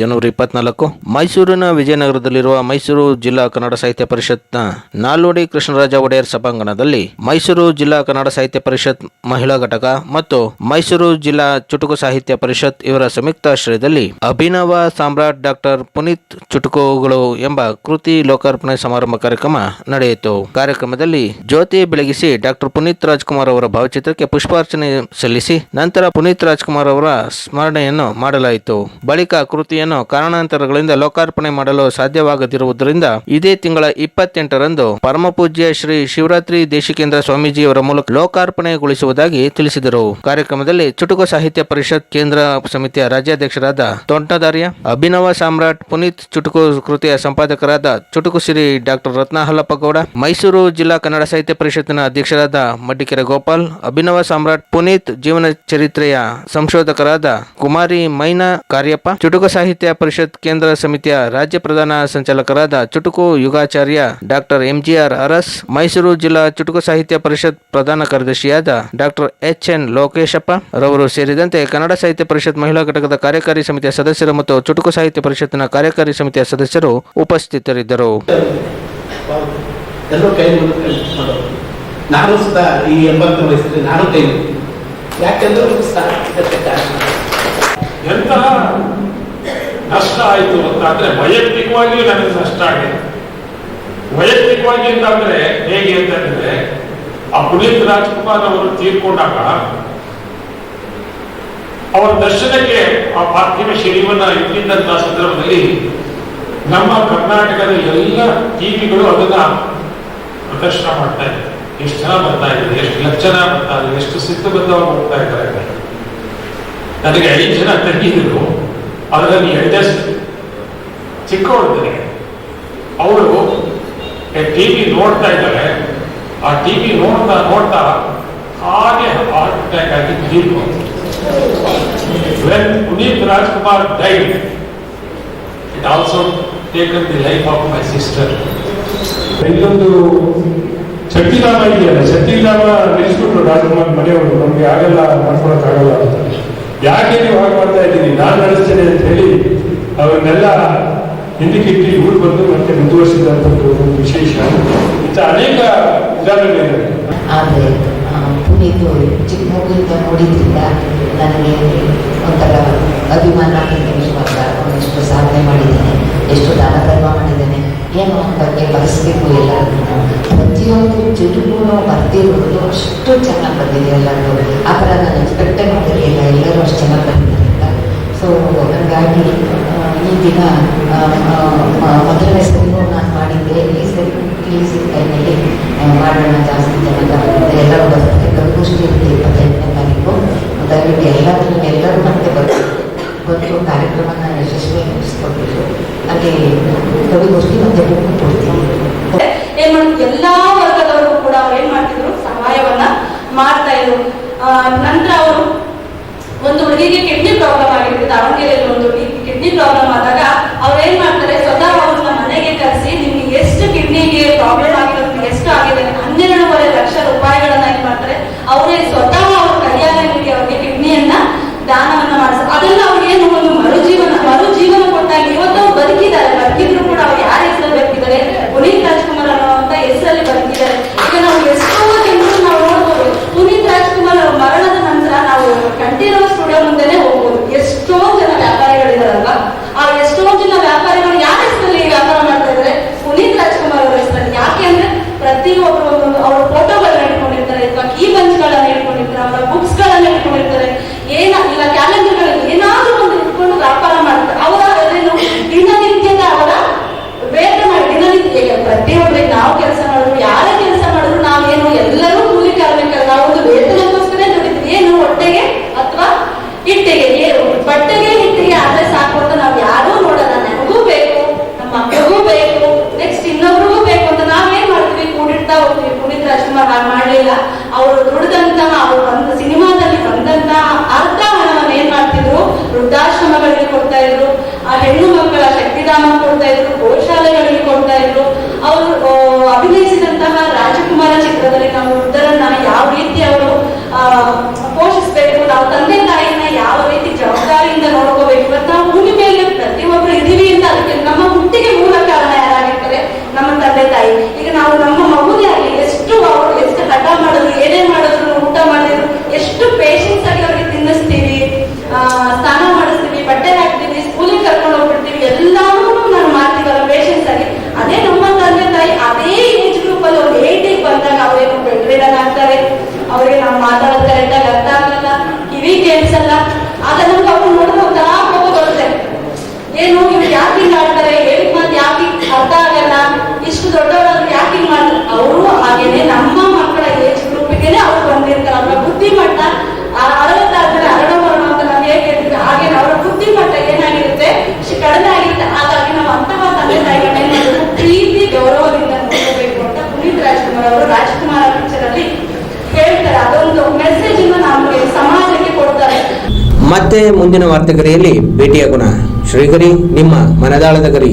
ಜನವರಿ ಇಪ್ಪತ್ನಾಲ್ಕು, ಮೈಸೂರಿನ ವಿಜಯನಗರದಲ್ಲಿರುವ ಮೈಸೂರು ಜಿಲ್ಲಾ ಕನ್ನಡ ಸಾಹಿತ್ಯ ಪರಿಷತ್ನ ನಾಲ್ವಡಿ ಕೃಷ್ಣರಾಜ ಒಡೆಯರ್ ಸಭಾಂಗಣದಲ್ಲಿ ಮೈಸೂರು ಜಿಲ್ಲಾ ಕನ್ನಡ ಸಾಹಿತ್ಯ ಪರಿಷತ್ ಮಹಿಳಾ ಘಟಕ ಮತ್ತು ಮೈಸೂರು ಜಿಲ್ಲಾ ಚುಟುಕು ಸಾಹಿತ್ಯ ಪರಿಷತ್ ಇವರ ಸಂಯುಕ್ತಾಶ್ರಯದಲ್ಲಿ ಅಭಿನವ ಸಾಮ್ರಾಟ್ ಡಾಕ್ಟರ್ ಪುನೀತ್ ಚುಟುಕುಗಳು ಎಂಬ ಕೃತಿ ಲೋಕಾರ್ಪಣೆ ಸಮಾರಂಭ ಕಾರ್ಯಕ್ರಮ ನಡೆಯಿತು. ಕಾರ್ಯಕ್ರಮದಲ್ಲಿ ಜ್ಯೋತಿ ಬೆಳಗಿಸಿ ಡಾಕ್ಟರ್ ಪುನೀತ್ ರಾಜ್ಕುಮಾರ್ ಅವರ ಭಾವಚಿತ್ರಕ್ಕೆ ಪುಷ್ಪಾರ್ಚನೆ ಸಲ್ಲಿಸಿ ನಂತರ ಪುನೀತ್ ರಾಜ್ಕುಮಾರ್ ಅವರ ಸ್ಮರಣೆಯನ್ನು ಮಾಡಲಾಯಿತು. ಬಳಿಕ ಕೃತಿಯನ್ನು ಕಾರಣಾಂತರಗಳಿಂದ ಲೋಕಾರ್ಪಣೆ ಮಾಡಲು ಸಾಧ್ಯವಾಗದಿರುವುದರಿಂದ ಇದೇ ತಿಂಗಳ ಇಪ್ಪತ್ತೆಂಟರಂದು ಪರಮಪೂಜ್ಯ ಶ್ರೀ ಶಿವರಾತ್ರಿ ದೇಶಿಕೇಂದ್ರ ಸ್ವಾಮೀಜಿಯವರ ಮೂಲಕ ಲೋಕಾರ್ಪಣೆಗೊಳಿಸುವುದಾಗಿ ತಿಳಿಸಿದರು. ಕಾರ್ಯಕ್ರಮದಲ್ಲಿ ಚುಟುಕು ಸಾಹಿತ್ಯ ಪರಿಷತ್ ಕೇಂದ್ರ ಸಮಿತಿಯ ರಾಜ್ಯಾಧ್ಯಕ್ಷರಾದ ತೋಂಟದಾರ್ಯ, ಅಭಿನವ ಸಾಮ್ರಾಟ್ ಪುನೀತ್ ಚುಟುಕು ಕೃತಿಯ ಸಂಪಾದಕರಾದ ಚುಟುಕು ಶ್ರೀ ಡಾಕ್ಟರ್ ರತ್ನ ಹಲ್ಲಪ್ಪಗೌಡ ಮೈಸೂರು ಜಿಲ್ಲಾ ಕನ್ನಡ ಸಾಹಿತ್ಯ ಪರಿಷತ್ತಿನ ಅಧ್ಯಕ್ಷರಾದ ಮಡ್ಡಿಕೆರೆ ಗೋಪಾಲ್, ಅಭಿನವ ಸಾಮ್ರಾಟ್ ಪುನೀತ್ ಜೀವನ ಚರಿತ್ರೆಯ ಸಂಶೋಧಕರಾದ ಕುಮಾರಿ ಮೈನಾ ಕಾರ್ಯಪ್ಪ, ಚುಟುಕು ಸಾಹಿತ್ಯ ಪರಿಷತ್ ಕೇಂದ್ರ ಸಮಿತಿಯ ರಾಜ್ಯ ಪ್ರಧಾನ ಸಂಚಾಲಕರಾದ ಚುಟುಕು ಯುಗಾಚಾರ್ಯ doctor M G R Aras, Mysuru ಜಿಲ್ಲಾ ಚುಟುಕು ಸಾಹಿತ್ಯ ಪರಿಷತ್ ಪ್ರಧಾನ ಕಾರ್ಯದರ್ಶಿಯಾದ ಡಾಕ್ಟರ್ ಎಚ್ ಎನ್ ಲೋಕೇಶಪ್ಪ ರವರು ಸೇರಿದಂತೆ ಕನ್ನಡ ಸಾಹಿತ್ಯ ಪರಿಷತ್ ಮಹಿಳಾ ಘಟಕದ ಕಾರ್ಯಕಾರಿ ಸಮಿತಿಯ ಸದಸ್ಯರು ಮತ್ತು ಚುಟುಕು ಸಾಹಿತ್ಯ ಪರಿಷತ್ತಿನ ಕಾರ್ಯಕಾರಿ ಸಮಿತಿಯ ಸದಸ್ಯರು ಉಪಸ್ಥಿತರಿದ್ದರು. ನಾನು ಸುತ್ತ ಈ ಎಂಬತ್ತು ವಯಸ್ಸಲ್ಲಿ ನಾನು ಕೈ ಯಾಕೆಂದ್ರೆ ನಷ್ಟ ಆಯಿತು ಅಂತಂದ್ರೆ ವೈಯಕ್ತಿಕವಾಗಿಯೂ ನನಗೆ ನಷ್ಟ ಆಗಿದೆ. ವೈಯಕ್ತಿಕವಾಗಿ ಅಂತಂದ್ರೆ ಹೇಗೆ ಅಂತಂದ್ರೆ ಆ ಪುನೀತ್ ರಾಜ್ಕುಮಾರ್ ಅವರು ತೀರ್ಕೊಂಡಾಗ ಅವರ ದರ್ಶನಕ್ಕೆ ಆ ಪಾರ್ಥಿವ ಶರೀರವನ್ನ ಇಟ್ಟಿದ್ದಂತಹ ಸಂದರ್ಭದಲ್ಲಿ ನಮ್ಮ ಕರ್ನಾಟಕದ ಎಲ್ಲ ಟಿವಿಗಳು ಅದನ್ನ ಪ್ರದರ್ಶನ ಮಾಡ್ತಾ ಇದ್ದಾರೆ ಎಷ್ಟು ಜನ ಬರ್ತಾ ಇದ್ದಾರೆ ಎಷ್ಟು ಲಕ್ಷ ಜನ ಬರ್ತಾ ಇದ್ದಾರೆ ಎಷ್ಟು ಸಿದ್ಧಬದ್ಧವಾಗಿ ಹೋಗ್ತಾ ಇದ್ದಾರೆ ನನಗೆ ಐದು ಜನ ತಂಗಿದ್ರು. ಅದರಲ್ಲಿ ಎಲ್ಡೆಸ್ಟ್ ಚಿಕ್ಕವಳು ನನಗೆ ಟಿ ವಿ ನೋಡ್ತಾ ಇದ್ದಾಳೆ ಆ ಟಿ ವಿ ನೋಡ್ತಾ ನೋಡ್ತಾ ಹಾಗೆ ಹಾರ್ಟ್ ಅಟ್ಯಾಕ್ ಆಗಿ when Puneeth Rajkumar died it also taken the life of my sister ಇನ್ನೊಂದು ಶಕ್ತಿಧಾಮ ಇದೆಯಲ್ಲ? ಶಕ್ತಿಧಾಮ ನಿಲ್ಲಿಸ್ಬಿಟ್ರು ರಾಜ್ಕುಮಾರ್ ಮನೆಯವರು. ನಮ್ಗೆ ಆಗಲ್ಲ ಮಾಡ್ಕೊಳಕ್ ಆಗಲ್ಲ ಅಂತ. ಯಾಕೆ ನೀವು ಹಾಗೆ ಮಾಡ್ತಾ ಇದ್ದೀನಿ ನಾನು ನಡೆಸ್ತೇನೆ ಅಂತ ಹೇಳಿ ಅವರನ್ನೆಲ್ಲ ಹಿಂದಿಕ್ಕಿಟ್ಟು ಊರು ಬಂದು ಮತ್ತೆ ಮುಂದುವರಿಸಿದಂಥದ್ದು ವಿಶೇಷ. ಇಂಥ ಅನೇಕ ಉದಾಹರಣೆಗಳಿವೆ. ಆದರೆ ಪುನೀತ್ ಚಿಕ್ಕ ಮಗುವಿಂದ ನೋಡಿದ್ರಿಂದ ನನಗೆ ಒಂಥರ ಅಭಿಮಾನ ಎಷ್ಟು ಸಾಧನೆ ಮಾಡಿದ್ದೇನೆ, ಎಷ್ಟು ದಾನ ಧರ್ಮ ಏನು ಬಗ್ಗೆ ಬರೆಸ್ಬೇಕು ಎಲ್ಲರನ್ನು ಪ್ರತಿಯೊಂದು ಚುಟುಕು ಬರ್ತಿರೋದು ಅಷ್ಟು ಚೆನ್ನಾಗಿ ಬಂದಿದೆ ಎಲ್ಲರೂ ಆ ಥರ ನಾನು ಎಕ್ಸ್ಪೆಕ್ಟೇ ಮಾಡಿರಲಿಲ್ಲ ಎಲ್ಲರೂ ಅಷ್ಟು ಚೆನ್ನಾಗಿ ಬಂದಿದ್ದಾರೆ ಅಂತ ಸೊ ಹಾಗಾಗಿ ಈ ದಿನ ಮೊದಲನೇ ಸರಿನೂ ನಾನು ಮಾಡಿದ್ದೆ ಈ ಸರಿ ಈ ಟೈಮಲ್ಲಿ ಮಾಡೋಣ ಜಾಸ್ತಿ ಜನ ಎಲ್ಲರೂ ಬರ್ತಾರೆ ಗಂಗೋಷ್ಠಿ ಇರುತ್ತೆ ಇಪ್ಪತ್ತೆಂಟನೇ ತಾರೀಕು ದಯವಿಟ್ಟು ಎಲ್ಲರೂ ಎಲ್ಲರೂ ಮತ್ತೆ ಬರ್ತಾರೆ ಬಂದು ಕಾರ್ಯಕ್ರಮನ ಮುಗಿಸ್ಕೊಡ್ಬೇಕು ಅಲ್ಲಿ ಕವಿಗೋಷ್ಠಿ ಮತ್ತೆ ಬುಕ್ ಕೊಡ್ತೀವಿ ಏನ್ ಮಾಡಿದ್ರು ಎಲ್ಲಾ ವರ್ಗದವರು ಕೂಡ ಅವ್ರು ಏನ್ ಮಾಡ್ತಿದ್ರು? ಸಹಾಯವನ್ನ ಮಾಡ್ತಾ ಇದ್ರು. ನಂತರ ಅವರು ಒಂದು ಹುಡುಗಿಗೆ ಕಿಡ್ನಿ ಪ್ರಾಬ್ಲಮ್ ಆಗಿರ್ತದೆ ದಾವಣಗೆರೆಯಲ್ಲಿ ಒಂದು ಹುಡುಗಿಗೆ ಕಿಡ್ನಿ ಪ್ರಾಬ್ಲಮ್ ಆದಾಗ ಅವ್ರು ಏನ್ ಮಾಡ್ತಾರೆ? ಸ್ವತಃ ಅವ್ರನ್ನ ಮನೆಗೆ ಕರೆಸಿ ನಿಮ್ಗೆ ಎಷ್ಟು ಕಿಡ್ನಿಗೆ ಪ್ರಾಬ್ಲಮ್ ಹೊಟ್ಟೆಗೆ ಹಿಟ್ಟಿಗೆ ಆದ್ರೆ ಸಾಕು ಅಂತ ನಾವು ಯಾರೂ ನೋಡಲ್ಲ. ನನಗೂ ಬೇಕು, ನಮ್ಮ ಮಕ್ಕಳಿಗೂ ಬೇಕು ನೆಕ್ಸ್ಟ್ ಇನ್ನೊಬ್ರಿಗೂ ಬೇಕು ಅಂತ ನಾವೇನ್ ಮಾಡ್ತೀವಿ? ಕೂಡಿಡ್ತಾ ಹೋಗ್ತೀವಿ. ಪುನೀತ್ ರಾಜ್ಕುಮಾರ್ ಹಾಗೆ ಮಾಡ್ಲಿಲ್ಲ ಅವರು ದುಡ್ದಂತ ಅವರು ಅರ್ಥ ಆಗಲ್ಲ ಇಷ್ಟು ದೊಡ್ಡವರಾದ್ರೂ ಯಾಕೆ ಮಾಡ್ತಾರೆ? ಅವರು ಹಾಗೇನೆ ನಮ್ಮ ಮಕ್ಕಳ ಏಜ್ ಗ್ರೂಪ್ಗೆನೆ ಅವ್ರು ಬಂದಿರ್ತಾರೆ. ಅವರ ಬುದ್ಧಿಮಟ್ಟ ಅರವತ್ತಾದ್ಮೇಲೆ ಹರಡೋಬಾರಣ ಅಂತ ನಾವು ಹೇಗೆ ಹೇಳ್ತೀವಿ ಹಾಗೆ ಅವರ ಬುದ್ಧಿಮಟ್ಟ ಏನಾಗಿರುತ್ತೆ? ಕಡಿಮೆ ಆಗಿರುತ್ತೆ ಹಾಗಾಗಿ ನಾವು ಅಂತಹ ತಂದೆ ತಾಯಿಗಳನ್ನ ಪ್ರೀತಿ, ಗೌರವದಿಂದ ನೋಡಬೇಕು ಅಂತ ಪುನೀತ್ ರಾಜ್ಕುಮಾರ್ ಅವರು ರಾಜ್ಕುಮಾರ್ ಪಿಕ್ಚರ್ ಅಲ್ಲಿ ಹೇಳ್ತಾರೆ. ಅದೊಂದು ಮೆಸೇಜ್ ಅನ್ನು ನಮಗೆ ಸಮಾಜಕ್ಕೆ ಕೊಡ್ತಾರೆ. ಮತ್ತೆ ಮುಂದಿನ ವಾರ್ತೆಗರಿಯಲ್ಲಿ ಭೇಟಿಯಾಗೋಣ. ಶ್ರೀಗರಿ ನಿಮ್ಮ ಮನದಾಳದ ಗರಿ.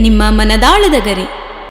ನಿಮ್ಮ ಮನದಾಳದ ಗರಿ.